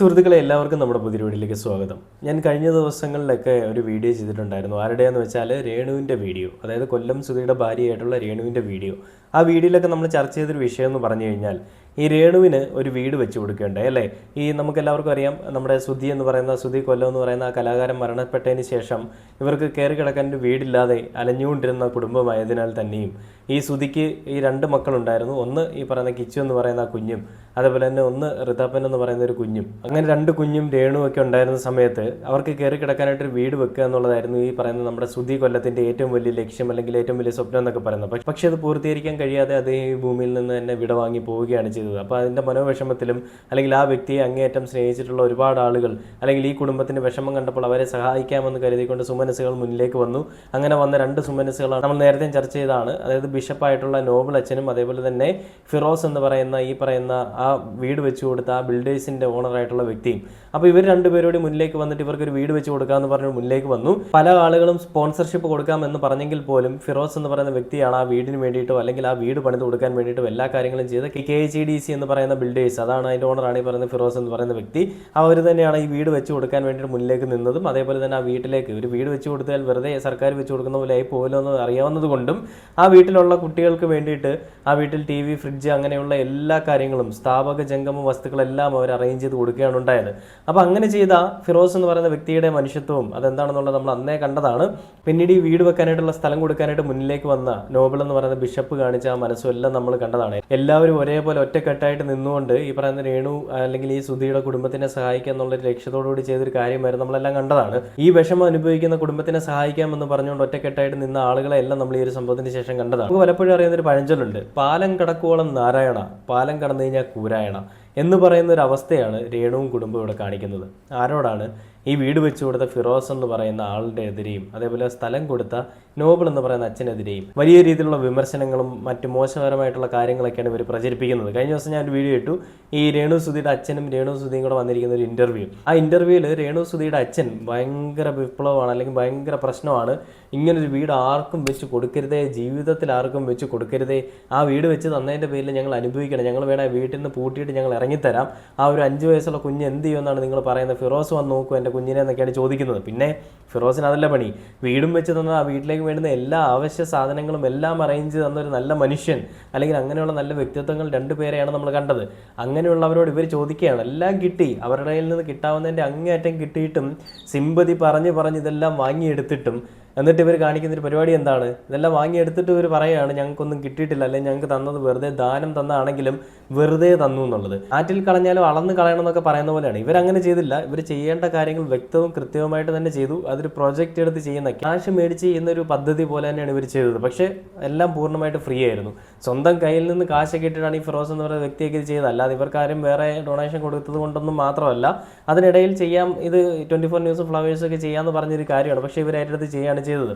സുഹൃത്തുക്കളെ എല്ലാവർക്കും നമ്മുടെ പുതിയ വീഡിയോയിലേക്ക് സ്വാഗതം. ഞാൻ കഴിഞ്ഞ ദിവസങ്ങളിലൊക്കെ ഒരു വീഡിയോ ചെയ്തിട്ടുണ്ടായിരുന്നു. ആരുടെയെന്ന് വെച്ചാൽ രേണുവിന്റെ വീഡിയോ. അതായത് കൊല്ലം സുധിയുടെ ഭാര്യയായിട്ടുള്ള രേണുവിന്റെ വീഡിയോ. ആ വീഡിയോയിലൊക്കെ നമ്മൾ ചർച്ച ചെയ്തൊരു വിഷയം എന്ന് പറഞ്ഞു കഴിഞ്ഞാൽ ഈ രേണുവിന് ഒരു വീട് വെച്ച് കൊടുക്കേണ്ടേ അല്ലേ? ഈ നമുക്ക് എല്ലാവർക്കും അറിയാം നമ്മുടെ സുധി എന്ന് പറയുന്ന സുധി കൊല്ലം എന്ന് പറയുന്ന ആ കലാകാരൻ മരണപ്പെട്ടതിന് ശേഷം ഇവർക്ക് കയറി കിടക്കാൻ ഒരു വീടില്ലാതെ അലഞ്ഞുകൊണ്ടിരുന്ന കുടുംബമായതിനാൽ തന്നെയും ഈ സുധിക്ക് ഈ രണ്ട് മക്കളുണ്ടായിരുന്നു. ഒന്ന് ഈ പറയുന്ന കിച്ചു എന്ന് പറയുന്ന ആ കുഞ്ഞും അതേപോലെ തന്നെ ഒന്ന് ഋതാപ്പൻ എന്ന് പറയുന്ന ഒരു കുഞ്ഞും. അങ്ങനെ രണ്ട് കുഞ്ഞും രേണുവും ഒക്കെ ഉണ്ടായിരുന്ന സമയത്ത് അവർക്ക് കയറി കിടക്കാനായിട്ടൊരു വീട് വെക്കുക എന്നുള്ളതായിരുന്നു ഈ പറയുന്ന നമ്മുടെ സുധി കൊല്ലത്തിന്റെ ഏറ്റവും വലിയ ലക്ഷ്യം അല്ലെങ്കിൽ ഏറ്റവും വലിയ സ്വപ്നം എന്നൊക്കെ പറയുന്നത്. പക്ഷെ അത് പൂർത്തീകരിക്കാൻ കഴിയാതെ അതേ ഈ ഭൂമിയിൽ നിന്ന് തന്നെ വിട വാങ്ങി പോവുകയാണ് ചെയ്തത്. അപ്പോൾ അതിന്റെ മനോവിഷമത്തിലും അല്ലെങ്കിൽ ആ വ്യക്തിയെ അങ്ങേയറ്റം സ്നേഹിച്ചിട്ടുള്ള ഒരുപാട് ആളുകൾ അല്ലെങ്കിൽ ഈ കുടുംബത്തിന്റെ വിഷമം കണ്ടപ്പോൾ അവരെ സഹായിക്കാമെന്ന് കരുതിക്കൊണ്ട് സുമനസ്സുകൾ മുന്നിലേക്ക് വന്നു. അങ്ങനെ വന്ന രണ്ട് സുമനസ്സുകളാണ് നമ്മൾ നേരത്തെ ചർച്ച ചെയ്തതാണ്. അതായത് ബിഷപ്പായിട്ടുള്ള നോബൽ അച്ഛനും അതേപോലെ തന്നെ ഫിറോസ് എന്ന് പറയുന്ന ഈ പറയുന്ന ആ വീട് വെച്ചു കൊടുത്ത ആ ബിൽഡേഴ്സിന്റെ ഓണറായിട്ടുള്ള വ്യക്തിയും. അപ്പോൾ ഇവർ രണ്ടുപേരോട് മുന്നിലേക്ക് വന്നിട്ട് ഇവർക്ക് ഒരു വീട് വെച്ച് കൊടുക്കാമെന്ന് പറഞ്ഞ് മുന്നിലേക്ക് വന്നു. പല ആളുകളും സ്പോൺസർഷിപ്പ് കൊടുക്കാമെന്ന് പറഞ്ഞെങ്കിൽ പോലും ഫിറോസ് എന്ന് പറയുന്ന വ്യക്തിയാണ് ആ വീടിന് വേണ്ടിയിട്ടോ അല്ലെങ്കിൽ വീട് പണിത് കൊടുക്കാൻ വേണ്ടിയിട്ടും എല്ലാ കാര്യങ്ങളും ചെയ്ത് കെ ജി ഡി സി എന്ന് പറയുന്ന ബിൽഡേഴ്സ് അതാണ് അതിന്റെ ഓണറാണ് ഈ പറയുന്ന ഫിറോസ് എന്ന് പറയുന്ന വ്യക്തി. അവർ തന്നെയാണ് ഈ വീട് വെച്ച് കൊടുക്കാൻ വേണ്ടിയിട്ട് മുന്നിലേക്ക് നിന്നതും അതേപോലെ തന്നെ ആ വീട്ടിലേക്ക് ഒരു വീട് വെച്ച് കൊടുത്താൽ വെറുതെ സർക്കാർ വെച്ച് കൊടുക്കുന്ന പോലെ ആയി പോലും എന്ന് ആ വീട്ടിലുള്ള കുട്ടികൾക്ക് വേണ്ടിയിട്ട് ആ വീട്ടിൽ ടി വി ഫ്രിഡ്ജ് അങ്ങനെയുള്ള എല്ലാ കാര്യങ്ങളും സ്ഥാപക ജംഗമ വസ്തുക്കളെല്ലാം അവർ അറേഞ്ച് ചെയ്ത് കൊടുക്കുകയാണ് ഉണ്ടായത്. അപ്പോൾ അങ്ങനെ ചെയ്ത ഫിറോസ് എന്ന് പറയുന്ന വ്യക്തിയുടെ മനുഷ്യത്വവും അതെന്താണെന്നുള്ളത് നമ്മൾ അന്നേ കണ്ടതാണ്. പിന്നീട് ഈ വീട് വെക്കാനായിട്ടുള്ള സ്ഥലം കൊടുക്കാനായിട്ട് മുന്നിലേക്ക് വന്ന നോബൽ എന്ന് പറയുന്ന ബിഷപ്പ് കാണിച്ച ആ മനസ്സും എല്ലാം നമ്മൾ കണ്ടതാണ്. എല്ലാവരും ഒരേപോലെ ഒറ്റക്കെട്ടായിട്ട് നിന്നുകൊണ്ട് ഈ പറയുന്ന രേണു അല്ലെങ്കിൽ ഈ സുധിയുടെ കുടുംബത്തിനെ സഹായിക്കുക എന്നുള്ള ലക്ഷ്യത്തോടുകൂടി ചെയ്തൊരു കാര്യമായിരുന്നു നമ്മളെല്ലാം കണ്ടതാണ്. ഈ വിഷമം അനുഭവിക്കുന്ന കുടുംബത്തിനെ സഹായിക്കാമെന്ന് പറഞ്ഞുകൊണ്ട് ഒറ്റക്കെട്ടായിട്ട് നിന്ന ആളുകളെ എല്ലാം നമ്മൾ ഈ ഒരു സംഭവത്തിന് ശേഷം കണ്ടതാണ്. നമുക്ക് പലപ്പോഴും അറിയുന്ന ഒരു പഴഞ്ചൊല്ലുണ്ട്. പാലം കടക്കോളം നാരായണ പാലം കടന്നു കഴിഞ്ഞാൽ കൂരായണ. എന്ന് പറയുന്ന ഒരു അവസ്ഥയാണ് രേണുവും കുടുംബവും ഇവിടെ കാണിക്കുന്നത്. ആരോടാണ്? ഈ വീട് വെച്ചു കൊടുത്ത ഫിറോസ് എന്ന് പറയുന്ന ആളുടെ എതിരെയും അതേപോലെ സ്ഥലം കൊടുത്ത നോബൽ എന്ന് പറയുന്ന അച്ഛനെതിരെയും വലിയ രീതിയിലുള്ള വിമർശനങ്ങളും മറ്റ് മോശകരമായിട്ടുള്ള കാര്യങ്ങളൊക്കെയാണ് ഇവർ പ്രചരിപ്പിക്കുന്നത്. കഴിഞ്ഞ ദിവസം ഞാൻ ഒരു വീഡിയോ ഇട്ടു. ഈ രേണു സുധിയുടെ അച്ഛനും രേണു സുധിയും കൂടെ വന്നിരിക്കുന്ന ഒരു ഇന്റർവ്യൂ ആ ഇന്റർവ്യൂവിൽ രേണു സുധിയുടെ അച്ഛൻ ഭയങ്കര വിപ്ലവമാണ് അല്ലെങ്കിൽ ഭയങ്കര പ്രശ്നമാണ്. ഇങ്ങനൊരു വീട് ആർക്കും വെച്ച് കൊടുക്കരുതേ ജീവിതത്തിൽ ആർക്കും വെച്ച് കൊടുക്കരുതേ. ആ വീട് വെച്ച് തന്നതിന്റെ പേരിൽ ഞങ്ങൾ അനുഭവിക്കണം. ഞങ്ങൾ വേണേൽ വീട്ടിൽ നിന്ന് പൂട്ടിയിട്ട് ഞങ്ങൾ ഇറങ്ങിത്തരാം. ആ ഒരു അഞ്ച് വയസ്സുള്ള കുഞ്ഞ് എന്ത് ചെയ്യുമെന്നാണ് നിങ്ങൾ പറയുന്നത്? ഫിറോസ് വന്ന് നോക്കൂ എന്റെ കുഞ്ഞിനെ എന്നൊക്കെയാണ് ചോദിക്കുന്നത്. പിന്നെ ഫിറോസിന് അതല്ല പണി. വീടും വെച്ച് തന്ന ആ വീട്ടിലേക്ക് വേണ്ടുന്ന എല്ലാ അവശ്യ സാധനങ്ങളും എല്ലാം അറേഞ്ച് തന്ന ഒരു നല്ല മനുഷ്യൻ അല്ലെങ്കിൽ അങ്ങനെയുള്ള നല്ല വ്യക്തിത്വങ്ങൾ രണ്ടുപേരെയാണ് നമ്മൾ കണ്ടത്. അങ്ങനെയുള്ളവരോട് ഇവർ ചോദിക്കുകയാണ്. എല്ലാം കിട്ടി. അവരുടെ കയ്യിൽ നിന്ന് കിട്ടാവുന്നതിന്റെ അങ്ങേയറ്റം കിട്ടിയിട്ടും സിമ്പതി പറഞ്ഞ് പറഞ്ഞ് ഇതെല്ലാം വാങ്ങിയെടുത്തിട്ടും എന്നിട്ട് ഇവർ കാണിക്കുന്ന ഒരു പരിപാടി എന്താണ്? ഇതെല്ലാം വാങ്ങിയെടുത്തിട്ട് ഇവർ പറയുകയാണ് ഞങ്ങൾക്കൊന്നും കിട്ടിയിട്ടില്ല. അല്ലെങ്കിൽ ഞങ്ങൾക്ക് തന്നത് വെറുതെ ദാനം തന്നാണെങ്കിലും വെറുതെ തന്നു എന്നുള്ളത്. ആറ്റിൽ കളഞ്ഞാലും അളന്ന് കളയണം എന്നൊക്കെ പറയുന്ന പോലെയാണ്. ഇവരങ്ങനെ ചെയ്തില്ല. ഇവർ ചെയ്യേണ്ട കാര്യങ്ങൾ വ്യക്തവും കൃത്യവുമായിട്ട് തന്നെ ചെയ്തു. അതൊരു പ്രോജക്റ്റ് എടുത്ത് ചെയ്യുന്ന ക്യാഷ് മേടിച്ച് ചെയ്യുന്നൊരു പദ്ധതി പോലെ തന്നെയാണ് ഇവർ ചെയ്തത്. പക്ഷേ എല്ലാം പൂർണമായിട്ട് ഫ്രീ ആയിരുന്നു. സ്വന്തം കയ്യിൽ നിന്ന് കാശൊക്കെ ഇട്ടിട്ടാണ് ഈ ഫിറോസ് എന്ന് പറയുന്ന വ്യക്തിയൊക്കെ ഇത് ചെയ്തത്. അല്ലാതെ ഇവർക്കാരും വേറെ ഡൊണേഷൻ കൊടുത്തത് കൊണ്ടൊന്നും മാത്രമല്ല അതിനിടയിൽ ചെയ്യാം. ഇത് ട്വന്റി ഫോർ ന്യൂസ് ഫ്ലവേഴ്സ് ഒക്കെ ചെയ്യാമെന്ന് പറഞ്ഞൊരു കാര്യമാണ്. പക്ഷേ ഇവർ ഏറ്റെടുത്ത് ചെയ്യുകയാണ് ചെയ്തത്.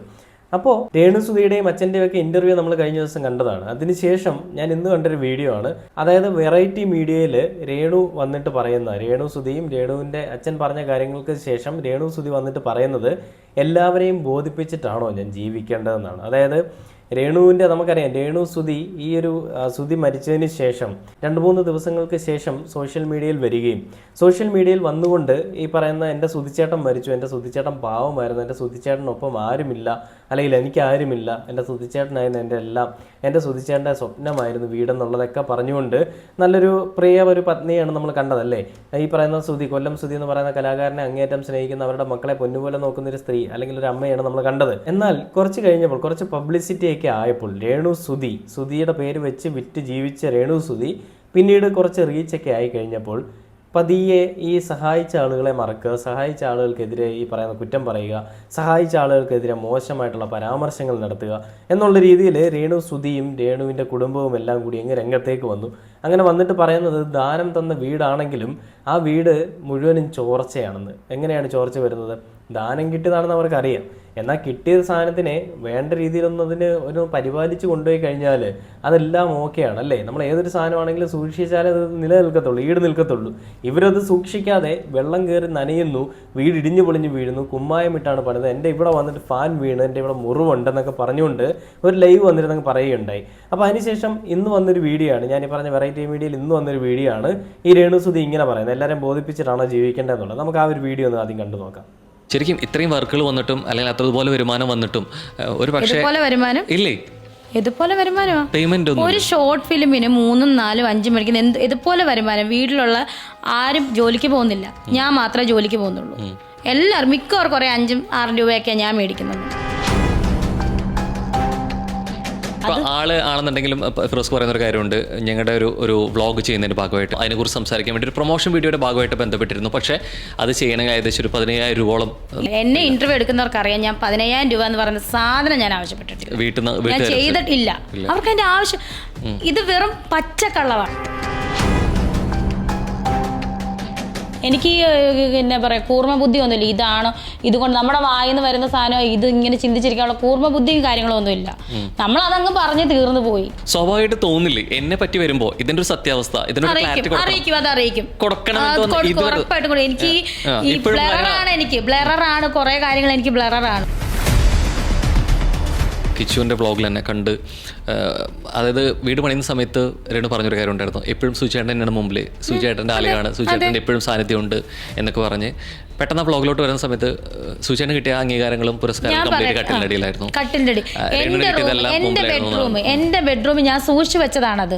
അപ്പോൾ രേണു സുധിയുടെയും അച്ഛന്റെയും ഒക്കെ ഇന്റർവ്യൂ നമ്മൾ കഴിഞ്ഞ ദിവസം കണ്ടതാണ്. അതിനുശേഷം ഞാൻ ഇന്ന് കണ്ടൊരു വീഡിയോ ആണ്. അതായത് വെറൈറ്റി മീഡിയയിൽ രേണു വന്നിട്ട് പറയുന്ന രേണു സുധിയും രേണുവിന്റെ അച്ഛൻ പറഞ്ഞ കാര്യങ്ങൾക്ക് ശേഷം രേണു സുധി വന്നിട്ട് പറയുന്നത് എല്ലാവരെയും ബോധിപ്പിച്ചിട്ടാണോ ഞാൻ ജീവിക്കേണ്ടതെന്നാണ്. അതായത് രേണുവിന്റെ നമുക്കറിയാം രേണു സുധി ഈ ഒരു സുതി മരിച്ചതിന് ശേഷം രണ്ട് മൂന്ന് ദിവസങ്ങൾക്ക് ശേഷം സോഷ്യൽ മീഡിയയിൽ വരികയും സോഷ്യൽ മീഡിയയിൽ വന്നുകൊണ്ട് ഈ പറയുന്ന എന്റെ സുതിച്ചേട്ടൻ മരിച്ചു എന്റെ സുതിച്ചേട്ടൻ പാവമായിരുന്നു എന്റെ സുധിച്ചേട്ടനൊപ്പം ആരുമില്ല അല്ലെങ്കിൽ എനിക്ക് ആരുമില്ല എന്റെ സുധിച്ചേട്ടനായിരുന്നു എന്റെ എല്ലാം എന്റെ സുധിച്ചേട്ടന്റെ സ്വപ്നമായിരുന്നു വീടെന്നുള്ളതൊക്കെ പറഞ്ഞുകൊണ്ട് നല്ലൊരു പ്രിയ ഒരു പത്നിയാണ് നമ്മൾ കണ്ടതല്ലേ? ഈ പറയുന്ന സുധി കൊല്ലം സുധി എന്ന് പറയുന്ന കലാകാരനെ അങ്ങേയറ്റം സ്നേഹിക്കുന്ന അവരുടെ മക്കളെ പൊന്നുപോലെ നോക്കുന്ന ഒരു സ്ത്രീ അല്ലെങ്കിൽ ഒരു അമ്മയാണ് നമ്മൾ കണ്ടത്. എന്നാൽ കുറച്ച് കഴിഞ്ഞപ്പോൾ കുറച്ച് പബ്ലിസിറ്റി ഒക്കെ ആയപ്പോൾ രേണു സുധി സുധിയുടെ പേര് വെച്ച് വിറ്റ് ജീവിച്ച രേണു സുധി പിന്നീട് കുറച്ച് റീച്ചൊക്കെ ആയി കഴിഞ്ഞപ്പോൾ പതിയെ ഈ സഹായിച്ച ആളുകളെ മറക്കുക സഹായിച്ച ആളുകൾക്കെതിരെ ഈ പറയുന്ന കുറ്റം പറയുക സഹായിച്ച ആളുകൾക്കെതിരെ മോശമായിട്ടുള്ള പരാമർശങ്ങൾ നടത്തുക എന്നുള്ള രീതിയിൽ രേണു സുധിയും രേണുവിന്റെ കുടുംബവും എല്ലാം കൂടി അങ്ങ് രംഗത്തേക്ക് വന്നു. അങ്ങനെ വന്നിട്ട് പറയുന്നത് ദാനം തന്ന വീടാണെങ്കിലും ആ വീട് മുഴുവനും ചോർച്ചയാണെന്ന്. എങ്ങനെയാണ് ചോർച്ച വരുന്നത്? ദാനം കിട്ടിയതാണെന്ന് അവർക്കറിയാം. എന്നാൽ കിട്ടിയ സാധനത്തിനെ വേണ്ട രീതിയിലൊന്നും അതിന് ഒരു പരിപാലിച്ച് കൊണ്ടുപോയി കഴിഞ്ഞാൽ അതെല്ലാം ഓക്കെയാണ് അല്ലേ? നമ്മൾ ഏതൊരു സാധനമാണെങ്കിലും സൂക്ഷിച്ചാലേ അത് നിലനിൽക്കത്തുള്ളൂ ഈട് നിൽക്കത്തുള്ളൂ. ഇവരത് സൂക്ഷിക്കാതെ വെള്ളം കയറി നനയുന്നു വീട് ഇടിഞ്ഞു പൊളിഞ്ഞ് വീഴുന്നു കുമ്മായം ഇട്ടാണ് പണിത് എന്റെ ഇവിടെ വന്നിട്ട് ഫാൻ വീണ് എന്റെ ഇവിടെ മുറിവുണ്ടെന്നൊക്കെ പറഞ്ഞുകൊണ്ട് ഒരു ലൈവ് വന്നിരുന്നങ്ങ് പറയുകയുണ്ടായി. അപ്പോൾ അതിനുശേഷം ഇന്ന് വന്നൊരു വീഡിയോ ആണ്. ഞാൻ ഈ പറഞ്ഞ വെറൈറ്റി മീഡിയയിൽ ഇന്ന് വന്നൊരു വീഡിയോ ആണ്. ഈ രേണുസുതി ഇങ്ങനെ പറയുന്നത്. എല്ലാവരെയും ബോധിപ്പിച്ചിട്ടാണോ ജീവിക്കേണ്ടതെന്നുള്ളത്. നമുക്ക് ആ ഒരു വീഡിയോ ഒന്ന് ആദ്യം കണ്ടു നോക്കാം. ശരിക്കും ഇത്രയും വർക്കുകൾ വന്നിട്ടും അല്ലെങ്കിൽ അത്രതുപോലെ വരുമാനം വന്നിട്ടും ഒരു പക്ഷേ ഇതുപോലെ വരുമാനം? ഇല്ലേ? ഇതുപോലെ വരുമാനമോ? പേയ്മെന്റ് ഒരു ഷോർട്ട് ഫിലിമിന് മൂന്നും നാലും അഞ്ചും മണിക്ക് എന്ത് ഇതുപോലെ വരുമാനം. വീട്ടിലുള്ള ആരും ജോലിക്ക് പോകുന്നില്ല. ഞാൻ മാത്രമേ ജോലിക്ക് പോകുന്നുള്ളൂ. എല്ലാവരും മിക്കവർ കുറെ അഞ്ചും ആറും രൂപയൊക്കെ ഞാൻ മേടിക്കുന്നത്. ആൾ ആണെന്നുണ്ടെങ്കിലും ഫിറോസ് പറയുന്ന ഒരു കാര്യമുണ്ട്. ഞങ്ങളുടെ ഒരു ഒരു വ്ളോഗ് ചെയ്യുന്നതിന്റെ ഭാഗമായിട്ട് അതിനെക്കുറിച്ച് സംസാരിക്കാൻ വേണ്ടി ഒരു പ്രൊമോഷൻ വീഡിയോയുടെ ഭാഗമായിട്ട് ബന്ധപ്പെട്ടിരുന്നു. പക്ഷേ അത് ചെയ്യണമെങ്കിൽ ഏകദേശം ഒരു പതിനയ്യായിരം രൂപയോളം എന്നെ ഇന്റർവ്യൂ എടുക്കുന്നവർക്ക് അറിയാം ഞാൻ പതിനയ്യായിരം രൂപ എന്ന് പറയുന്ന സാധനം ഞാൻ ആവശ്യപ്പെട്ടിട്ടില്ല. വീട്ടിൽ നിന്ന് ചെയ്തിട്ടില്ല. അവർക്ക് അതിന്റെ ആവശ്യം ഇത് വെറും പച്ചക്കള്ളവാണ് എനിക്ക് പിന്നെ പറയാം കൂർമ്മ ബുദ്ധി ഒന്നുമില്ല. ഇതാണ് ഇതുകൊണ്ട് നമ്മുടെ വായിന്ന് വരുന്ന സാധനം ഇത് ഇങ്ങനെ ചിന്തിച്ചിരിക്കാനുള്ള കൂർമ്മ ബുദ്ധിയും കാര്യങ്ങളും ഒന്നുമില്ല നമ്മൾ അതങ്ങ് പറഞ്ഞ് തീർന്നു പോയി. സ്വാഭാവികമായിട്ട് തോന്നില്ലേ എന്നെ പറ്റി വരുമ്പോ ഇതിന്റെ ഒരു സത്യാവസ്ഥ ഇതിനൊരു അറിയിക്കും അത് അറിയിക്കും. ഉറപ്പായിട്ടും എനിക്ക് ഈ ബ്ലറാണ് എനിക്ക്. ബ്ലറാണ് കുറെ കാര്യങ്ങൾ എനിക്ക് ബ്ലറാണ് കിച്ചുവിന്റെ ബ്ലോഗിൽ തന്നെ കണ്ട് അതായത് വീട് പണിയുന്ന സമയത്ത് രണ്ടു പറഞ്ഞൊരു കാര്യം ഉണ്ടായിരുന്നു എപ്പോഴും സുചേട്ടൻ തന്നെയാണ് മുമ്പിൽ സുചേട്ടന്റെ ആലയാണ് സുചേട്ടന്റെ എപ്പോഴും സാന്നിധ്യം ഉണ്ട് എന്നൊക്കെ പറഞ്ഞ് പെട്ടെന്ന് ആ വ്ളോഗിലോട്ട് വരുന്ന സമയത്ത് സുചേട്ടന് കിട്ടിയ അംഗീകാരങ്ങളും പുരസ്കാരങ്ങളും കംപ്ലീറ്റ് കട്ടിന്റെ അടി. എന്റെ ബെഡ്റൂം എന്റെ ബെഡ്റൂം ഞാൻ സൂക്ഷിച്ചു വെച്ചതാണത്.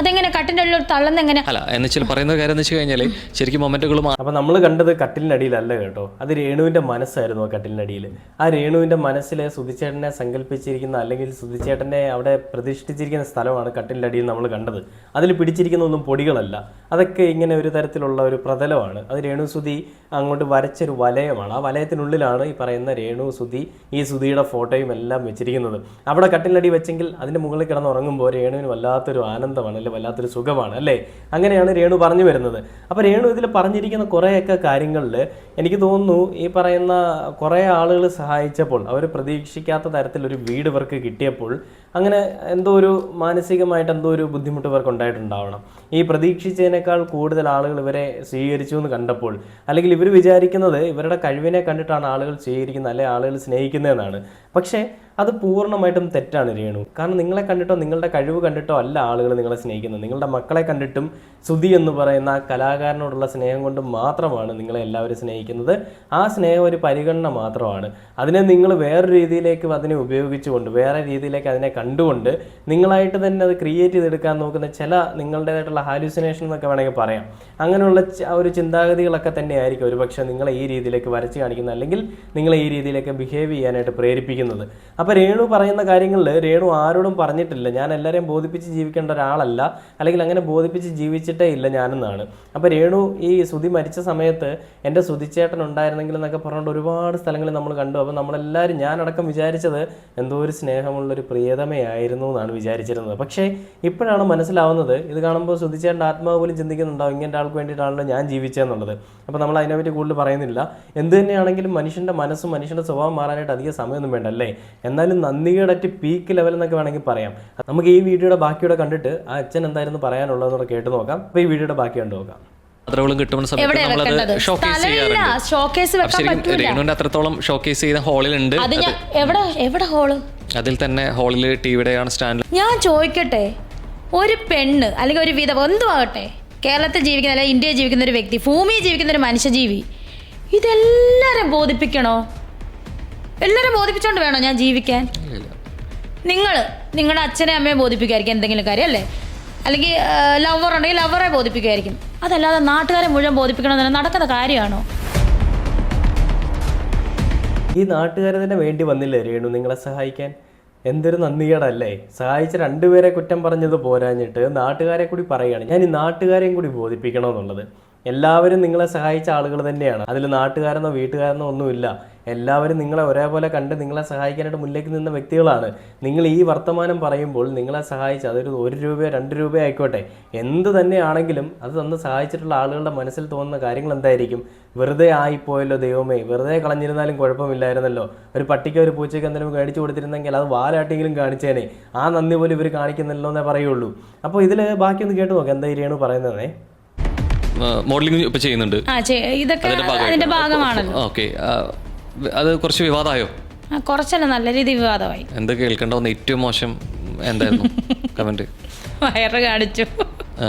അതെങ്ങനെ കട്ടിന്റെ അടിയിൽ തള്ളുന്ന എങ്ങനെ അല്ല എന്ന് വെച്ചാൽ പറയുന്ന കാര്യം എന്ന് വെച്ച് കഴിഞ്ഞാൽ ശരിക്കും മൊമെന്റുകളും അപ്പൊ നമ്മൾ കണ്ടത് കട്ടിലിനടിയിലല്ല കേട്ടോ. അത് രേണുവിന്റെ മനസ്സായിരുന്നു ആ കട്ടിലിനടിയിൽ ആ രേണുവിന്റെ മനസ്സിലെ സുധിച്ചേട്ടനെ സങ്കല്പിച്ചിരിക്കുന്ന അല്ലെങ്കിൽ സുധിച്ചേട്ടനെ അവിടെ പ്രതിഷ്ഠിച്ചിരിക്കുന്ന സ്ഥലമാണ് കട്ടിലിന്റെ അടിയിൽ നമ്മൾ കണ്ടത്. അതിൽ പിടിച്ചിരിക്കുന്ന ഒന്നും പൊടികളല്ല. അതൊക്കെ ഇങ്ങനെ ഒരു തരത്തിലുള്ള ഒരു പ്രതലമാണ്. അത് രേണുസുതി അങ്ങോട്ട് വരച്ചൊരു വലയമാണ്. ആ വലയത്തിനുള്ളിലാണ് ഈ പറയുന്ന രേണുസുതി ഈ സുതിയുടെ ഫോട്ടോയും എല്ലാം വെച്ചിരിക്കുന്നത്. അവിടെ കട്ടിലടി വെച്ചെങ്കിൽ അതിന്റെ മുകളിൽ കിടന്ന് ഉറങ്ങുമ്പോൾ രേണുവിന് വല്ലാത്തൊരു ആനന്ദമാണ് അല്ലെങ്കിൽ വല്ലാത്തൊരു സുഖമാണ് അല്ലേ? അങ്ങനെയാണ് രേണു പറഞ്ഞു വരുന്നത്. അപ്പോൾ രേണു ഇതിൽ പറഞ്ഞിരിക്കുന്ന കുറേയൊക്കെ കാര്യങ്ങളിൽ എനിക്ക് തോന്നുന്നു ഈ പറയുന്ന കുറേ ആളുകൾ സഹായിച്ചപ്പോൾ അവർ പ്രതീക്ഷിക്കാത്ത തരത്തിലൊരു വീട് ഇവർക്ക് കിട്ടിയപ്പോൾ അങ്ങനെ എന്തോ ഒരു മാനസികമായിട്ട് എന്തോ ഒരു ബുദ്ധിമുട്ട് ഇവർക്ക് ഉണ്ടായിട്ടുണ്ടാവണം. ഈ പ്രതീക്ഷിച്ചതിനേക്കാൾ കൂടുതൽ ആളുകൾ ഇവരെ സ്വീകരിച്ചു എന്ന് കണ്ടപ്പോൾ അല്ലെങ്കിൽ ഇവർ വിചാരിക്കുന്നത് ഇവരുടെ കഴിവിനെ കണ്ടിട്ടാണ് ആളുകൾ സ്വീകരിക്കുന്നത് അല്ലെ ആളുകൾ സ്നേഹിക്കുന്നതെന്നാണ്. പക്ഷേ അത് പൂർണമായിട്ടും തെറ്റാണ് രേണു. കാരണം നിങ്ങളെ കണ്ടിട്ടോ നിങ്ങളുടെ കഴിവ് കണ്ടിട്ടോ അല്ല ആളുകൾ നിങ്ങളെ സ്നേഹിക്കുന്നത്. നിങ്ങളുടെ മക്കളെ കണ്ടിട്ടും സുതി എന്ന് പറയുന്ന ആ കലാകാരനോടുള്ള സ്നേഹം കൊണ്ട് മാത്രമാണ് നിങ്ങളെ എല്ലാവരും സ്നേഹിക്കുന്നത്. ആ സ്നേഹം ഒരു പരിഗണന മാത്രമാണ്. അതിനെ നിങ്ങൾ വേറൊരു രീതിയിലേക്ക് അതിനെ ഉപയോഗിച്ചുകൊണ്ട് വേറെ രീതിയിലേക്ക് അതിനെ കണ്ടുകൊണ്ട് നിങ്ങളായിട്ട് തന്നെ അത് ക്രിയേറ്റ് ചെയ്തെടുക്കാൻ നോക്കുന്ന ചില നിങ്ങളുടേതായിട്ടുള്ള ഹാലുസിനേഷൻ എന്നൊക്കെ വേണമെങ്കിൽ പറയാം. അങ്ങനെയുള്ള ഒരു ചിന്താഗതികളൊക്കെ തന്നെയായിരിക്കും ഒരുപക്ഷെ നിങ്ങളെ ഈ രീതിയിലേക്ക് വരച്ച് കാണിക്കുന്നത് അല്ലെങ്കിൽ നിങ്ങളെ ഈ രീതിയിലേക്ക് ബിഹേവ് ചെയ്യാനായിട്ട് പ്രേരിപ്പിക്കുന്നത്. അപ്പോൾ രേണു പറയുന്ന കാര്യങ്ങളിൽ രേണു ആരോടും പറഞ്ഞിട്ടില്ല. ഞാൻ എല്ലാവരെയും ബോധിപ്പിച്ച് ജീവിക്കേണ്ട ഒരാളല്ല. അല്ലെങ്കിൽ അങ്ങനെ ബോധിപ്പിച്ച് ജീവിച്ചിട്ടേ ഇല്ല ഞാനെന്നാണ്. അപ്പോൾ രേണു ഈ സുതി മരിച്ച സമയത്ത് എന്റെ സുതിച്ചേട്ടൻ ഉണ്ടായിരുന്നെങ്കിൽ എന്നൊക്കെ പറഞ്ഞുകൊണ്ട് ഒരുപാട് സ്ഥലങ്ങളിൽ നമ്മൾ കണ്ടു. അപ്പോൾ നമ്മളെല്ലാവരും ഞാനടക്കം വിചാരിച്ചത് എന്തോ ഒരു സ്നേഹമുള്ളൊരു പ്രിയതമയായിരുന്നു എന്നാണ് വിചാരിച്ചിരുന്നത്. പക്ഷേ ഇപ്പോഴാണ് മനസ്സിലാവുന്നത് ഇത് കാണുമ്പോൾ സുതിച്ചേട്ടൻ ആത്മാവ് പോലും ചിന്തിക്കുന്നുണ്ടാവും ഇങ്ങനെ ആൾക്ക് വേണ്ടിയിട്ടാണല്ലോ ഞാൻ ജീവിച്ചതെന്നുള്ളത്. അപ്പോൾ നമ്മൾ അതിനെപ്പറ്റി കൂടുതൽ പറയുന്നില്ല. എന്ത് തന്നെയാണെങ്കിലും മനുഷ്യന്റെ മനസ്സും മനുഷ്യന്റെ സ്വഭാവം മാറാനായിട്ട് അധികം സമയമൊന്നും വേണ്ട അല്ലേ എന്നാലും നന്ദികേടറ്റ് പീക്ക് ലെവൽ എന്നൊക്കെ വേണമെങ്കിൽ പറയാം. നമുക്ക് ഈ വീഡിയോയുടെ ബാക്കിയുടെ കണ്ടിട്ട് ആ അച്ഛൻ എന്തായിരുന്നു പറയാനുള്ളതെന്നൂടെ കേട്ട് നോക്കാം. അപ്പോൾ ഈ വീഡിയോയുടെ ബാക്കി കണ്ടു നോക്കാം. പാത്രങ്ങളും കിട്ടുന്ന സമയത്ത് എവിടെ നമ്മളത് ഷോക്കേസ് ചെയ്യാറുണ്ട്. ഷോക്കേസ് രേണുവിന്റെ അത്രത്തോളം ചെയ്ത ഹാളിലുണ്ട് അത് ഞാൻ എവിടെ എവിടെ ഹോൾ അതിൽ തന്നെ ഹാളിൽ ടിവിയുടെയാണ് സ്റ്റാൻഡ് ഞാൻ ചോദിക്കട്ടെ ഒരു പെണ്ണ് അല്ലെങ്കിൽ ഒരു വിധവ എന്തുമാകട്ടെ കേരളത്തിൽ ജീവിക്കുന്ന അല്ലെങ്കിൽ ഇന്ത്യയിൽ ജീവിക്കുന്ന ഒരു വ്യക്തി ഭൂമിയിൽ ജീവിക്കുന്ന ഒരു മനുഷ്യജീവി ഇതെല്ലാരും ബോധിപ്പിക്കണോ? എല്ലാരും ബോധിപ്പിച്ചോണ്ട് വേണോ ഞാൻ ജീവിക്കാൻ? നിങ്ങൾ നിങ്ങളുടെ അച്ഛനെ അമ്മയെ ബോധിപ്പിക്കായിരിക്കും എന്തെങ്കിലും കാര്യം അല്ലേ? അല്ലെങ്കിൽ ലവർ ഉണ്ടെങ്കിൽ ലവറെ ബോധിപ്പിക്കുമായിരിക്കും അതല്ലാതെ നാട്ടുകാരെ മുഴുവൻ ബോധിപ്പിക്കണമെന്ന് നടക്കുന്ന കാര്യമാണോ? ഈ നാട്ടുകാരെ തന്നെ വേണ്ടി വന്നില്ലേ രേണു നിങ്ങളെ സഹായിക്കാൻ? എന്തൊരു നന്ദികേടല്ലേ? സഹായിച്ച രണ്ടുപേരെ കുറ്റം പറഞ്ഞത് പോരാഞ്ഞിട്ട് നാട്ടുകാരെ കൂടി പറയുകയാണ്. ഞാൻ ഈ നാട്ടുകാരെയും കൂടി ബോധിപ്പിക്കണമെന്നുള്ളത് എല്ലാവരും നിങ്ങളെ സഹായിച്ച ആളുകൾ തന്നെയാണ്. അതിൽ നാട്ടുകാരെന്നോ വീട്ടുകാരെന്നോ ഒന്നുമില്ല. എല്ലാവരും നിങ്ങളെ ഒരേപോലെ കണ്ട് നിങ്ങളെ സഹായിക്കാനായിട്ട് മുന്നിലേക്ക് നിന്ന വ്യക്തികളാണ്. നിങ്ങൾ ഈ വർത്തമാനം പറയുമ്പോൾ നിങ്ങളെ സഹായിച്ച് അതൊരു ഒരു രൂപയോ രണ്ട് രൂപയോ ആയിക്കോട്ടെ. എന്ത് തന്നെയാണെങ്കിലും അത് തന്ന് സഹായിച്ചിട്ടുള്ള ആളുകളുടെ മനസ്സിൽ തോന്നുന്ന കാര്യങ്ങൾ എന്തായിരിക്കും? വെറുതെ ആയിപ്പോയല്ലോ ദൈവമേ. വെറുതെ കളഞ്ഞിരുന്നാലും കുഴപ്പമില്ലായിരുന്നല്ലോ. ഒരു പട്ടിക്ക് ഒരു പൂച്ചയ്ക്ക് എന്തെങ്കിലും മേടിച്ചു കൊടുത്തിരുന്നെങ്കിൽ അത് വാലാട്ടെങ്കിലും കാണിച്ചേനെ. ആ നന്ദി പോലും ഇവർ കാണിക്കുന്നില്ലോ എന്നേ പറയുള്ളൂ. അപ്പോൾ ഇതിൽ ബാക്കിയൊന്ന് കേട്ട് നോക്കാം എന്താ ഇരിയാണ് പറയുന്നതേ മോഡലിംഗ് ഇപ്പൊ ചെയ്യുന്നുണ്ട്. ആ ഇതൊക്കെ അതിന്റെ ഭാഗമാണല്ലോ. ഓക്കെ അത് കുറച്ച് വിവാദമായോ? ആ, കുറച്ചല്ല നല്ല രീതി വിവാദമായി. എന്താ കേൾക്കേണ്ട വന്ന ഏറ്റവും മോശം എന്തായിരുന്നു കമന്റ്? വയറ് കാണിച്ചു. ആ.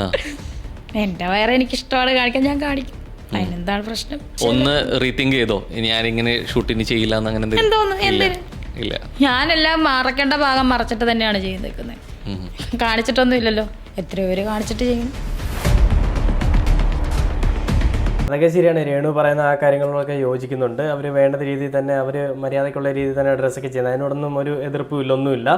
എന്റെ വയറ് എനിക്ക് ഇഷ്ടമാണ് കാണിക്കാൻ ഞാൻ കാണിക്കും. അതിനെന്താണ് പ്രശ്നം? ഒന്ന് റീതിങ്ക് ചെയ്തോ? ഞാനിങ്ങനെ ഷൂട്ടിന് ചെയ്യില്ല എന്ന് അങ്ങനെ എന്തോന്ന്? ഇല്ല. എന്തിന്? ഇല്ല. ഞാനെല്ലാം മറക്കേണ്ട ഭാഗം മറച്ചിട്ട് തന്നെയാണ് ചെയ്തേക്കുന്നത് ഉം. കാണിച്ചിട്ടൊന്നും ഇല്ലല്ലോ. എത്രയോ പേര് കാണിച്ചിട്ട് ചെയ്യുന്നു അതൊക്കെ ശരിയാണ്. രേണു പറയുന്ന ആ കാര്യങ്ങളൊക്കെ യോജിക്കുന്നുണ്ട്. അവർ വേണ്ട രീതിയിൽ തന്നെ അവർ മര്യാദയ്ക്കുള്ള രീതിയിൽ തന്നെ ഡ്രസ്സൊക്കെ ചെയ്യുന്നത് അതിനോടൊന്നും ഒരു എതിർപ്പും ഇല്ല ഒന്നുമില്ല.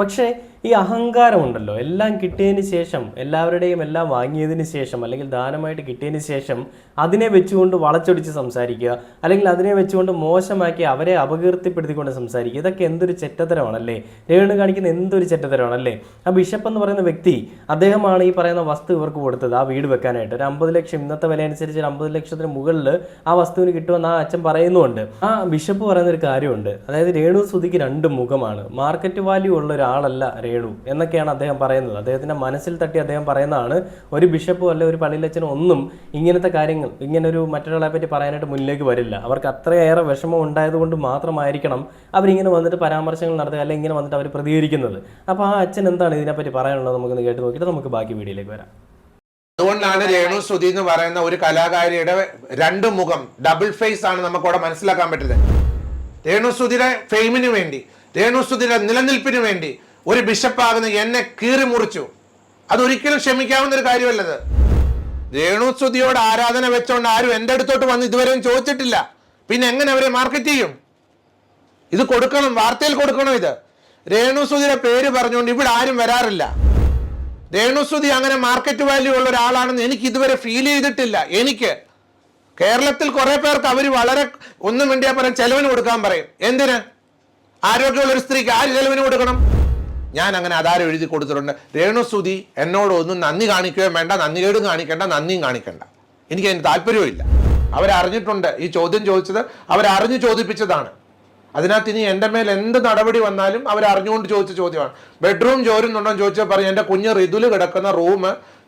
പക്ഷേ ഈ അഹങ്കാരമുണ്ടല്ലോ. എല്ലാം കിട്ടിയതിന് ശേഷം എല്ലാവരുടെയും എല്ലാം വാങ്ങിയതിന് ശേഷം അല്ലെങ്കിൽ ദാനമായിട്ട് കിട്ടിയതിന് ശേഷം അതിനെ വെച്ചുകൊണ്ട് വളച്ചൊടിച്ച് സംസാരിക്കുക അല്ലെങ്കിൽ അതിനെ വെച്ചുകൊണ്ട് മോശമാക്കി അവരെ അപകീർത്തിപ്പെടുത്തിക്കൊണ്ട് സംസാരിക്കുക ഇതൊക്കെ എന്തൊരു ചെറ്റത്തരമാണല്ലേ? രേണു കാണിക്കുന്ന എന്തൊരു ചെറ്റത്തരമാണല്ലേ? ആ ബിഷപ്പ് എന്ന് പറയുന്ന വ്യക്തി അദ്ദേഹമാണ് ഈ പറയുന്ന വസ്തു ഇവർക്ക് കൊടുത്തത് ആ വീട് വെക്കാനായിട്ട്. ഒരു അമ്പത് ലക്ഷം ഇന്നത്തെ വില അനുസരിച്ച് ഒരു അമ്പത് ലക്ഷത്തിന് മുകളിൽ ആ വസ്തുവിന് കിട്ടുമെന്ന് ആ അച്ഛൻ പറയുന്നുണ്ട്. ആ ബിഷപ്പ് പറയുന്ന ഒരു കാര്യമുണ്ട്. അതായത് രേണു സുധിക്ക് രണ്ട് മുഖമാണ്. മാർക്കറ്റ് വാല്യൂ ഉള്ള ഒരാളല്ല രേണു എന്നൊക്കെയാണ് അദ്ദേഹം പറയുന്നത്. അദ്ദേഹത്തിന്റെ മനസ്സിൽ തട്ടി അദ്ദേഹം പറയുന്നതാണ് ഒരു ബിഷപ്പോ അല്ലെ ഒരു പള്ളിയിലച്ഛനോ ഒന്നും ഇങ്ങനത്തെ കാര്യങ്ങൾ ഇങ്ങനെ ഒരു മറ്റൊരാളെ പറ്റി പറയാനായിട്ട് മുന്നിലേക്ക് വരില്ല. അവർക്ക് അത്രയേറെ വിഷമം ഉണ്ടായതുകൊണ്ട് മാത്രമായിരിക്കണം അവരിങ്ങനെ വന്നിട്ട് പരാമർശങ്ങൾ നടത്തുക അല്ലെങ്കിൽ ഇങ്ങനെ വന്നിട്ട് അവർ പ്രതികരിക്കുന്നത്. അപ്പോൾ ആ അച്ഛൻ എന്താണ് ഇതിനെപ്പറ്റി പറയാനുള്ളത്? നമുക്കൊന്ന് കേട്ട് നോക്കിയിട്ട് നമുക്ക് ബാക്കി വീഡിയോയിലേക്ക് വരാം. അതുകൊണ്ടാണ് രേണു ശ്രുതി എന്ന് പറയുന്ന ഒരു കലാകാരിയുടെ രണ്ട് മുഖം ഡബിൾ ഫേസ് ആണ് നമുക്കവിടെ മനസ്സിലാക്കാൻ പറ്റുന്നത്. രേണു ശ്രുതിയുടെ ഫെയിമിന് വേണ്ടി. സുധിയുടെ നിലനിൽപ്പിന് വേണ്ടി ഒരു ബിഷപ്പാകുന്ന എന്നെ കീറി മുറിച്ചു. അതൊരിക്കലും ക്ഷമിക്കാവുന്ന ഒരു കാര്യമല്ലത്. രേണുസുതിയോട് ആരാധന വെച്ചോണ്ട് ആരും എന്റെ അടുത്തോട്ട് വന്ന് ഇതുവരെയും ചോദിച്ചിട്ടില്ല. പിന്നെ എങ്ങനെ അവരെ മാർക്കറ്റ് ചെയ്യും? ഇത് കൊടുക്കണം വാർത്തയിൽ കൊടുക്കണം ഇത്. രേണുസുതിയുടെ പേര് പറഞ്ഞുകൊണ്ട് ഇവിടെ ആരും വരാറില്ല. രേണുസുതി അങ്ങനെ മാർക്കറ്റ് വാല്യൂ ഉള്ള ഒരാളാണെന്ന് എനിക്ക് ഇതുവരെ ഫീൽ ചെയ്തിട്ടില്ല. എനിക്ക് കേരളത്തിൽ കുറെ പേർക്ക് അവർ വളരെ ഒന്നും വേണ്ടിയാ പറയാൻ ചെലവിന് കൊടുക്കാൻ പറയും. എന്തിന്? ആരോഗ്യമുള്ള ഒരു സ്ത്രീക്ക് ആര് ചെലവിന് കൊടുക്കണം? ഞാൻ അങ്ങനെ അതാരം എഴുതി കൊടുത്തിട്ടുണ്ട്. രേണുസുതി എന്നോട് ഒന്നും നന്ദി കാണിക്കുകയും വേണ്ട നന്ദികേടും കാണിക്കേണ്ട നന്ദിയും കാണിക്കേണ്ട. എനിക്ക് അതിന് താല്പര്യവും അവരറിഞ്ഞിട്ടുണ്ട് ഈ ചോദ്യം ചോദിച്ചത് അവരറിഞ്ഞു ചോദിപ്പിച്ചതാണ്. അതിനകത്ത് ഇനി എന്റെ മേൽ എന്ത് നടപടി വന്നാലും അവരറിഞ്ഞുകൊണ്ട് ചോദിച്ച ചോദ്യമാണ്. ബെഡ്റൂം ചോരുന്നുണ്ടോ എന്ന് ചോദിച്ചാൽ പറഞ്ഞു എന്റെ കുഞ്ഞ് റിതുൽ കിടക്കുന്ന റൂം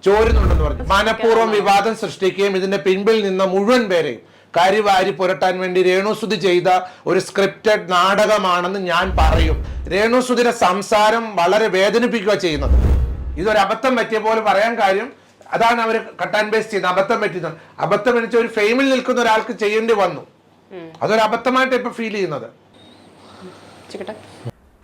ചോരുന്നുണ്ടെന്ന് പറഞ്ഞു. മനഃപൂർവം വിവാദം സൃഷ്ടിക്കുകയും ഇതിന്റെ പിൻപിൽ നിന്ന മുഴുവൻ പേരെയും. കരിവാരി പുരട്ടാൻ വേണ്ടി രേണുസുതി ചെയ്ത ഒരു സ്ക്രിപ്റ്റഡ് നാടകമാണെന്ന് ഞാൻ പറയും. രേണുസുതിയുടെ സംസാരം വളരെ വേദനിപ്പിക്കുക ചെയ്യുന്നത്. ഇതൊരു അബദ്ധം പറ്റിയ പോലെ പറയാൻ കാര്യം അതാണ് അവർ കട്ടാൻ ബേസ് ചെയ്യുന്നത്. അബദ്ധം പറ്റുന്നത് അബദ്ധം എനിക്ക് ഒരു ഫെയിമിൽ നിൽക്കുന്ന ഒരാൾക്ക് ചെയ്യേണ്ടി വന്നു. അതൊരു അബദ്ധമായിട്ട് ഇപ്പൊ ഫീൽ ചെയ്യുന്നത്.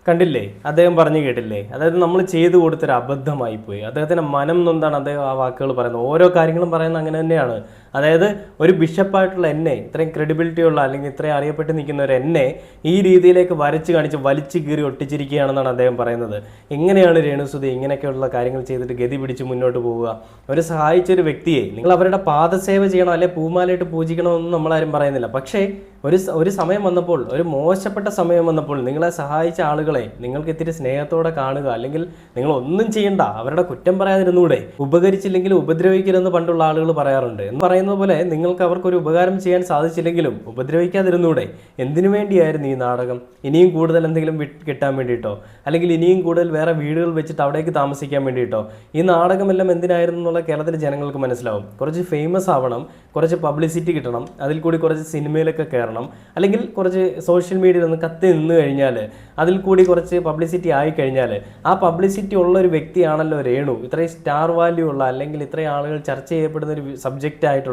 കണ്ടില്ലേ? അദ്ദേഹം പറഞ്ഞു കേട്ടില്ലേ? അതായത് നമ്മൾ ചെയ്തു കൊടുത്തൊരു അബദ്ധമായി പോയി. അദ്ദേഹത്തിന്റെ മനം നൊന്താണ് അദ്ദേഹം ആ വാക്കുകൾ പറയുന്നത്. ഓരോ കാര്യങ്ങളും പറയുന്നത് അങ്ങനെ തന്നെയാണ്. അതായത് ഒരു ബിഷപ്പായിട്ടുള്ള എന്നെ ഇത്രയും ക്രെഡിബിലിറ്റി ഉള്ള അല്ലെങ്കിൽ ഇത്രയും അറിയപ്പെട്ട് നിൽക്കുന്ന ഒരു എന്നെ ഈ രീതിയിലേക്ക് വരച്ച് കാണിച്ച് വലിച്ചു കീറി ഒട്ടിച്ചിരിക്കുകയാണെന്നാണ് അദ്ദേഹം പറയുന്നത്. എങ്ങനെയാണ് രേണുസുതി ഇങ്ങനെയൊക്കെയുള്ള കാര്യങ്ങൾ ചെയ്തിട്ട് ഗതി പിടിച്ച് മുന്നോട്ട് പോവുക? ഒരു സഹായിച്ച ഒരു വ്യക്തിയെ നിങ്ങൾ അവരുടെ പാദസേവ ചെയ്യണം അല്ലെ പൂമാലയിട്ട് പൂജിക്കണമെന്നും നമ്മളാരും പറയുന്നില്ല. പക്ഷേ ഒരു ഒരു സമയം വന്നപ്പോൾ ഒരു മോശപ്പെട്ട സമയം വന്നപ്പോൾ നിങ്ങളെ സഹായിച്ച ആളുകളെ നിങ്ങൾക്ക് ഇത്തിരി സ്നേഹത്തോടെ കാണുക അല്ലെങ്കിൽ നിങ്ങൾ ഒന്നും ചെയ്യണ്ട അവരുടെ കുറ്റം പറയാതിരുന്നൂടെ ഉപകരിച്ചില്ലെങ്കിൽ ഉപദ്രവിക്കരുതെന്ന് പണ്ടുള്ള ആളുകൾ പറയാറുണ്ട് എന്ന് പറയുന്നത് പോലെ നിങ്ങൾക്ക് അവർക്കൊരു ഉപകാരം ചെയ്യാൻ സാധിച്ചില്ലെങ്കിലും ഉപദ്രവിക്കാതിരുന്നൂടെ. എന്തിനു വേണ്ടിയായിരുന്നു ഈ നാടകം? ഇനിയും കൂടുതൽ എന്തെങ്കിലും കിട്ടാൻ വേണ്ടിയിട്ടോ? അല്ലെങ്കിൽ ഇനിയും കൂടുതൽ വേറെ വീടുകൾ വെച്ചിട്ട് അവിടേക്ക് താമസിക്കാൻ വേണ്ടിയിട്ടോ? ഈ നാടകമെല്ലാം എന്തിനായിരുന്നു എന്നുള്ള കേരളത്തിലെ ജനങ്ങൾക്ക് മനസ്സിലാവും. കുറച്ച് ഫേമസ് ആവണം കുറച്ച് പബ്ലിസിറ്റി കിട്ടണം അതിൽ കൂടി കുറച്ച് സിനിമയിലൊക്കെ കയറണം അല്ലെങ്കിൽ കുറച്ച് സോഷ്യൽ മീഡിയയിൽ ഒന്ന് കത്തി നിന്ന് കഴിഞ്ഞാൽ അതിൽ കൂടി കുറച്ച് പബ്ലിസിറ്റി ആയി കഴിഞ്ഞാൽ ആ പബ്ലിസിറ്റി ഉള്ള ഒരു വ്യക്തിയാണല്ലോ രേണു. ഇത്രയും സ്റ്റാർ വാല്യൂ ഉള്ള അല്ലെങ്കിൽ ഇത്രയും ആളുകൾ ചർച്ച ചെയ്യപ്പെടുന്ന ഒരു സബ്ജക്റ്റ് ആയിട്ടുള്ള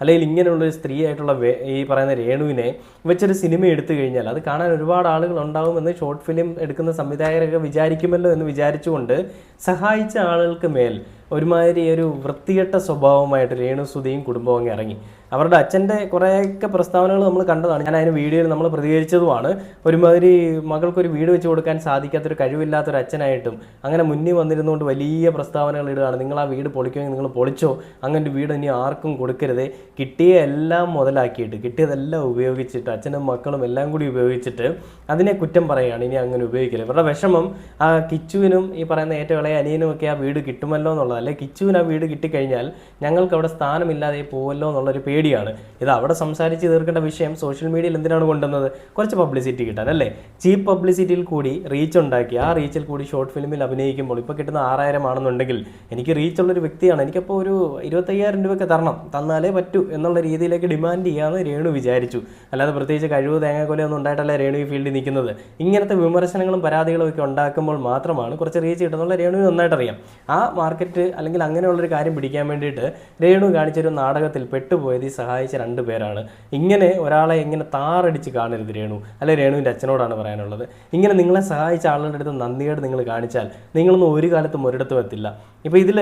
അല്ലെങ്കിൽ ഇങ്ങനെയുള്ള ഒരു സ്ത്രീ ആയിട്ടുള്ള ഈ പറയുന്ന രേണുവിനെ വെച്ചൊരു സിനിമ എടുത്തു കഴിഞ്ഞാൽ അത് കാണാൻ ഒരുപാട് ആളുകൾ ഉണ്ടാകുമെന്ന് ഷോർട്ട് ഫിലിം എടുക്കുന്ന സംവിധായകരൊക്കെ വിചാരിക്കുമല്ലോ എന്ന് വിചാരിച്ചുകൊണ്ട് സഹായിച്ച ആളുകൾക്ക് മേൽ ഒരുമാതിരി ഒരു വൃത്തികെട്ട സ്വഭാവമായിട്ട് രേണു രേണുസുതിയും കുടുംബവും ഇറങ്ങി. അവരുടെ അച്ഛന്റെ കുറേയൊക്കെ പ്രസ്താവനകൾ നമ്മൾ കണ്ടതാണ്. ഞാൻ അതിന് വീഡിയോയിൽ നമ്മൾ പ്രതികരിച്ചതുമാണ്. ഒരുമാതിരി മകൾക്കൊരു വീട് വെച്ച് കൊടുക്കാൻ സാധിക്കാത്തൊരു കഴിവില്ലാത്തൊരു അച്ഛനായിട്ടും അങ്ങനെ മുന്നിൽ വന്നിരുന്നുകൊണ്ട് വലിയ പ്രസ്താവനകൾ ഇടുകയാണ്. നിങ്ങൾ ആ വീട് പൊളിക്കുമെങ്കിൽ നിങ്ങൾ പൊളിച്ചോ? അങ്ങനെ ഒരു വീട് ഇനി ആർക്കും കൊടുക്കരുത്. കിട്ടിയ എല്ലാം മുതലാക്കിയിട്ട് കിട്ടിയതെല്ലാം ഉപയോഗിച്ചിട്ട് അച്ഛനും മക്കളും എല്ലാം കൂടി ഉപയോഗിച്ചിട്ട് അതിനെ കുറ്റം പറയുകയാണ്. ഇനി അങ്ങനെ ഉപയോഗിക്കരുത്. ഇവരുടെ വിഷമം ആ കിച്ചുവിനും ഈ പറയുന്ന ഏറ്റവും ഇളയ അനിയനും ഒക്കെ ആ വീട് കിട്ടുമല്ലോ എന്നുള്ളത് അല്ലെ കിച്ചുവിന് ആ വീട് കിട്ടിക്കഴിഞ്ഞാൽ ഞങ്ങൾക്ക് അവിടെ സ്ഥാനമില്ലാതെ പോവല്ലോ എന്നുള്ളൊരു പേടിയാണ്. ഇത് അവിടെ സംസാരിച്ച് തീർക്കേണ്ട വിഷയം സോഷ്യൽ മീഡിയയിൽ എന്തിനാണ് കൊണ്ടുവന്നത്? കുറച്ച് പബ്ലിസിറ്റി കിട്ടാൻ അല്ലേ? ചീപ്പ് പബ്ലിസിറ്റിയിൽ കൂടി റീച്ച് ഉണ്ടാക്കി. ആ റീച്ചിൽ കൂടി ഷോർട്ട് ഫിലിമിൽ അഭിനയിക്കുമ്പോൾ ഇപ്പോൾ കിട്ടുന്ന ആറായിരം ആണെന്നുണ്ടെങ്കിൽ എനിക്ക് റീച്ച് ഉള്ളൊരു വ്യക്തിയാണ്. എനിക്കപ്പോൾ ഒരു ഇരുപത്തയ്യായിരം രൂപയൊക്കെ തരണം. തന്നാലേ പറ്റൂ എന്നുള്ള രീതിയിലേക്ക് ഡിമാൻഡ് ചെയ്യാമെന്ന് രേണു വിചാരിച്ചു. അല്ലാതെ പ്രത്യേകിച്ച് കഴിവ് തേങ്ങാക്കൊലയൊന്നും ഉണ്ടായിട്ടല്ല രേണു ഈ ഫീൽഡിൽ നിൽക്കുന്നത്. ഇങ്ങനത്തെ വിമർശനങ്ങളും പരാതികളും ഒക്കെ ഉണ്ടാക്കുമ്പോൾ മാത്രമാണ് കുറച്ച് റീച്ച് കിട്ടുന്നുള്ള രേണു നന്നായിട്ട് അറിയാം ആ മാർക്കറ്റ് അല്ലെങ്കിൽ അങ്ങനെയുള്ളൊരു കാര്യം പിടിക്കാൻ വേണ്ടിയിട്ട് രേണു കാണിച്ചൊരു നാടകത്തിൽ പെട്ടുപോയത് സഹായിച്ച രണ്ട് പേരാണ്. ഇങ്ങനെ ഒരാളെ ഇങ്ങനെ താറടിച്ച് കാണരുത് രേണു. അല്ലെ രേണുവിന്റെ അച്ഛനോടാണ് പറയാനുള്ളത്. ഇങ്ങനെ നിങ്ങളെ സഹായിച്ച ആളുടെ അടുത്ത് നന്ദിയോട് നിങ്ങൾ കാണിച്ചാൽ നിങ്ങളൊന്നും ഒരു കാലത്തും ഒരിടത്തും എത്തില്ല. ഇപ്പോൾ ഇതിൽ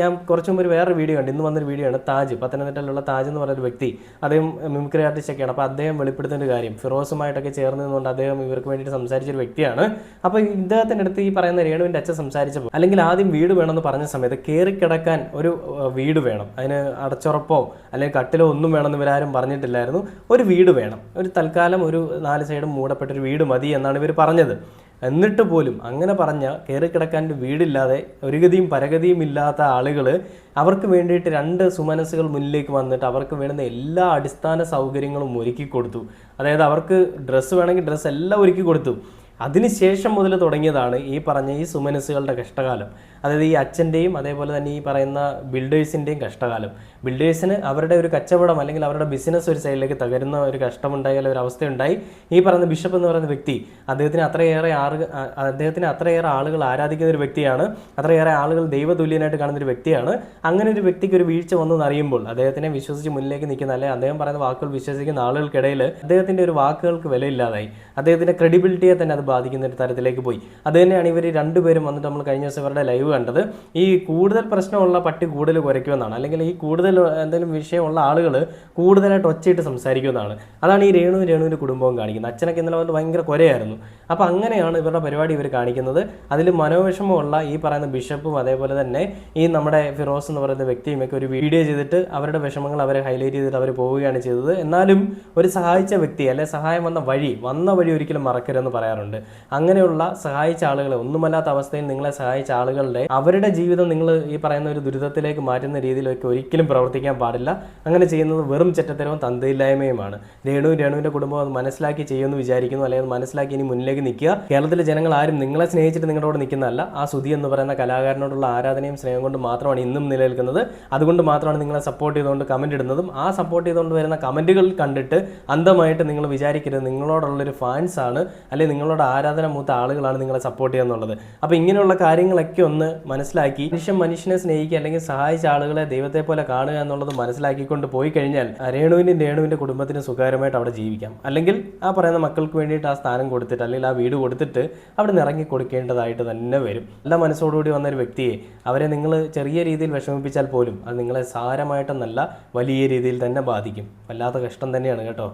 ഞാൻ കുറച്ച് മുമ്പ് വേറൊരു വീഡിയോ ഉണ്ട് ഇന്ന് വന്നൊരു വീഡിയോ ആണ് താജ്. പത്തനംതിട്ടയിലുള്ള താജ് എന്ന് ഒരു വ്യക്തി. അദ്ദേഹം മിമിക്രി ആർട്ടിസ്റ്റ് ഒക്കെയാണ്. അപ്പോൾ അദ്ദേഹം വെളിപ്പെടുത്തുന്ന ഒരു കാര്യം. ഫിറോസുമായിട്ടൊക്കെ ചേർന്ന് നിന്നുകൊണ്ട് അദ്ദേഹം ഇവർക്ക് വേണ്ടിയിട്ട് സംസാരിച്ചൊരു വ്യക്തിയാണ്. അപ്പോൾ ഇദ്ദേഹത്തിന്റെ അടുത്ത് ഈ പറയുന്ന രേണുവിന്റെ അച്ഛൻ സംസാരിച്ചപ്പോൾ അല്ലെങ്കിൽ ആദ്യം വീട് വേണമെന്ന് പറഞ്ഞ സമയത്ത് കയറി കിടക്കാൻ ഒരു വീട് വേണം. അതിന് അടച്ചുറപ്പോ അല്ലെങ്കിൽ കട്ടിലോ ഒന്നും വേണമെന്ന് ഇവരാരും പറഞ്ഞിട്ടില്ലായിരുന്നു. ഒരു വീട് വേണം. ഒരു തൽക്കാലം ഒരു നാല് സൈഡും മൂടപ്പെട്ട ഒരു വീട് മതി എന്നാണ് ഇവർ പറഞ്ഞത്. എന്നിട്ട് പോലും അങ്ങനെ പറഞ്ഞ കയറി കിടക്കാൻ വീടില്ലാതെ ഒരു ഗതിയും പരഗതിയും ഇല്ലാത്ത ആളുകൾ അവർക്ക് വേണ്ടിയിട്ട് രണ്ട് സുമനസ്സുകൾ മുന്നിലേക്ക് വന്നിട്ട് അവർക്ക് വേണ്ടുന്ന എല്ലാ അടിസ്ഥാന സൗകര്യങ്ങളും ഒരുക്കി കൊടുത്തു. അതായത് അവർക്ക് ഡ്രസ്സ് വേണമെങ്കിൽ ഡ്രസ്സ് എല്ലാം ഒരുക്കി കൊടുത്തു. അതിനുശേഷം മുതൽ തുടങ്ങിയതാണ് ഈ പറഞ്ഞ ഈ സുമനസ്സുകളുടെ കഷ്ടകാലം. അതായത് ഈ അച്ഛന്റെയും അതേപോലെ തന്നെ ഈ പറയുന്ന ബിൽഡേഴ്സിന്റെയും കഷ്ടകാലം. ബിൽഡേഴ്സിന് അവരുടെ ഒരു കച്ചവടം അല്ലെങ്കിൽ അവരുടെ ബിസിനസ് ഒരു സൈഡിലേക്ക് തകരുന്ന ഒരു കഷ്ടമുണ്ടായി അല്ലെങ്കിൽ ഒരു അവസ്ഥയുണ്ടായി. ഈ പറയുന്ന ബിഷപ്പ് എന്ന് പറയുന്ന വ്യക്തി അദ്ദേഹത്തിന് അത്രയേറെ ആറ് അദ്ദേഹത്തിന് അത്രയേറെ ആളുകൾ ആരാധിക്കുന്ന ഒരു വ്യക്തിയാണ്. അത്രയേറെ ആളുകൾ ദൈവതുല്യനായിട്ട് കാണുന്ന ഒരു വ്യക്തിയാണ്. അങ്ങനെ ഒരു വ്യക്തിക്ക് ഒരു വീഴ്ച വന്നെന്ന് അറിയുമ്പോൾ അദ്ദേഹത്തിനെ വിശ്വസിച്ച് മുന്നിലേക്ക് നിൽക്കുന്ന അല്ലെങ്കിൽ അദ്ദേഹം പറയുന്ന വാക്കുകൾ വിശ്വസിക്കുന്ന ആളുകൾക്കിടയിൽ അദ്ദേഹത്തിന്റെ ഒരു വാക്കുകൾക്ക് വിലയില്ലാതായി. അദ്ദേഹത്തിന്റെ ക്രെഡിബിലിറ്റിയെ തന്നെ അത് ബാധിക്കുന്ന ഒരു തരത്തിലേക്ക് പോയി. അത് തന്നെയാണ് ഇവർ രണ്ടുപേരും വന്നിട്ട് നമ്മൾ കഴിഞ്ഞ ദിവസം ഇവരുടെ ലൈവ് കണ്ടത്. ഈ കൂടുതൽ പ്രശ്നമുള്ള പട്ടി കൂടുതൽ കുരയ്ക്കുമെന്നാണ് അല്ലെങ്കിൽ ഈ കൂടുതൽ എന്തെങ്കിലും വിഷയമുള്ള ആളുകൾ കൂടുതലായിട്ട് ഒച്ചയിട്ട് സംസാരിക്കുമെന്നാണ്. അതാണ് ഈ രേണു രേണുവിന്റെ കുടുംബവും കാണിക്കുന്നത്. അച്ഛനൊക്കെ ഇന്നലെ വന്നിട്ട് ഭയങ്കര കുരയായിരുന്നു. അപ്പോൾ അങ്ങനെയാണ് ഇവരുടെ പരിപാടി ഇവർ കാണിക്കുന്നത്. അതിൽ മനോവിഷമമുള്ള ഈ പറയുന്ന ബിഷപ്പും അതേപോലെ തന്നെ ഈ നമ്മുടെ ഫിറോസ് എന്ന് പറയുന്ന വ്യക്തിയുമൊക്കെ ഒരു വീഡിയോ ചെയ്തിട്ട് അവരുടെ വിഷമങ്ങൾ അവരെ ഹൈലൈറ്റ് ചെയ്തിട്ട് അവർ പോവുകയാണ് ചെയ്തത്. എന്നാലും ഒരു സഹായിച്ച വ്യക്തി അല്ലെ സഹായം വന്ന വഴി വന്ന വഴി ഒരിക്കലും മറക്കരുതെന്ന് പറയാറുണ്ട്. അങ്ങനെയുള്ള സഹായിച്ച ആളുകളെ ഒന്നുമല്ലാത്ത അവസ്ഥയിൽ നിങ്ങളെ സഹായിച്ച ആളുകളുടെ അവരുടെ ജീവിതം നിങ്ങൾ ഈ പറയുന്ന ഒരു ദുരിതത്തിലേക്ക് മാറ്റുന്ന രീതിയിലൊക്കെ ഒരിക്കലും പ്രവർത്തിക്കാൻ പാടില്ല. അങ്ങനെ ചെയ്യുന്നത് വെറും ചെറ്റത്തരവും തന്തയില്ലായ്മയുമാണ്. രേണു രേണുവിന്റെ കുടുംബം അത് മനസ്സിലാക്കി ചെയ്യുമെന്ന് വിചാരിക്കുന്നു അല്ലെങ്കിൽ മനസ്സിലാക്കി ഇനി മുന്നിലേക്ക് നിൽക്കുക. കേരളത്തിലെ ജനങ്ങൾ ആരും നിങ്ങളെ സ്നേഹിച്ചിട്ട് നിങ്ങളോട് നിൽക്കുന്നതല്ല. ആ സുധി എന്ന് പറയുന്ന കലാകാരനോടുള്ള ആരാധനയും സ്നേഹം കൊണ്ട് മാത്രമാണ് ഇന്നും നിലനിൽക്കുന്നത്. അതുകൊണ്ട് മാത്രമാണ് നിങ്ങളെ സപ്പോർട്ട് ചെയ്തുകൊണ്ട് കമന്റ് ഇടുന്നതും. ആ സപ്പോർട്ട് ചെയ്തുകൊണ്ട് വരുന്ന കമന്റുകൾ കണ്ടിട്ട് അന്ധമായിട്ട് നിങ്ങൾ വിചാരിക്കരുത്. നിങ്ങളോടുള്ളൊരു ഫാൻസ് ആണ്. അല്ലെങ്കിൽ നിങ്ങളോട് ആരാധന മൂത്ത ആളുകളാണ് നിങ്ങളെ സപ്പോർട്ട് ചെയ്യുന്നുള്ളത് അപ്പോൾ ഇങ്ങനെയുള്ള കാര്യങ്ങളൊക്കെ ഒന്ന് മനസ്സിലാക്കി. മനുഷ്യൻ മനുഷ്യനെ സ്നേഹിക്കുക അല്ലെങ്കിൽ സഹായിച്ച ആളുകളെ ദൈവത്തെ പോലെ കാണുക എന്നുള്ളത് മനസ്സിലാക്കിക്കൊണ്ട് പോയി കഴിഞ്ഞാൽ രേണുവിനും രേണുവിന്റെ കുടുംബത്തിന് സുഖകരമായിട്ട് അവിടെ ജീവിക്കാം. അല്ലെങ്കിൽ ആ പറയുന്ന മക്കൾക്ക് വേണ്ടിയിട്ട് ആ സ്ഥാനം കൊടുത്തിട്ട് അല്ലെങ്കിൽ ആ വീട് കൊടുത്തിട്ട് അവിടെ നിന്ന് ഇറങ്ങി കൊടുക്കേണ്ടതായിട്ട് തന്നെ വരും. നല്ല മനസ്സോടുകൂടി വന്ന ഒരു വ്യക്തിയെ അവരെ നിങ്ങൾ ചെറിയ രീതിയിൽ വിഷമിപ്പിച്ചാൽ പോലും അത് നിങ്ങളെ സാരമായിട്ടെന്നല്ല വലിയ രീതിയിൽ തന്നെ ബാധിക്കും. വല്ലാത്ത കഷ്ടം തന്നെയാണ് കേട്ടോ.